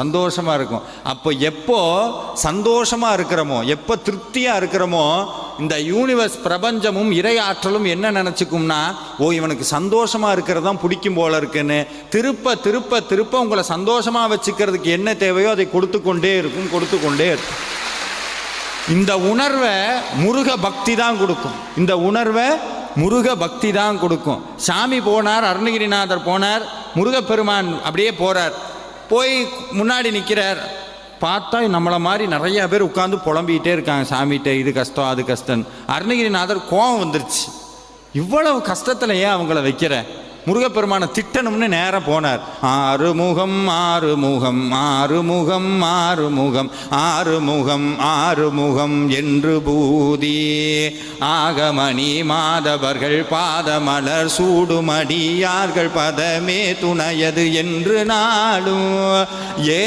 சந்தோஷமாக இருக்கும். அப்போ எப்போ சந்தோஷமாக இருக்கிறோமோ எப்போ திருப்தியாக இருக்கிறோமோ இந்த யூனிவர்ஸ் பிரபஞ்சமும் இறை ஆற்றலும் என்ன நினச்சிக்கும்னா ஓ இவனுக்கு சந்தோஷமாக இருக்கிறது தான் பிடிக்கும் போல இருக்குன்னு. திருப்ப திருப்ப திருப்ப உங்களை சந்தோஷமாக வச்சுக்கிறதுக்கு என்ன தேவையோ அதை கொடுத்து கொண்டே இருக்கும் கொடுத்து கொண்டே இருக்கும். இந்த உணர்வை முருக பக்தி தான் கொடுக்கும். இந்த உணர்வை முருக பக்தி தான் கொடுக்கும். சாமி போனார் அருணகிரிநாதர் போனார் முருகப்பெருமான் அப்படியே போறார். போய் முன்னாடி நிற்கிறார் பார்த்தா நம்மளை மாதிரி நிறைய பேர் உட்காந்து புலம்பிக்கிட்டே இருக்காங்க. சாமிகிட்ட இது கஷ்டம் அது கஷ்டம் அருணகிரிநாதர் கோவம் வந்துருச்சு. இவ்வளவு கஷ்டத்தில் ஏன் அவங்கள வைக்கிற? முருகப்பெருமானை திட்டணும்னு நேரா போனார். ஆறுமுகம் ஆறுமுகம் ஆறுமுகம் ஆறுமுகம் ஆறுமுகம் ஆறுமுகம் என்று பூதி. ஆகமணி மாதவர்கள் பாதமலர் சூடுமடியார்கள் பதமே துணையது என்று நாளும். ஏ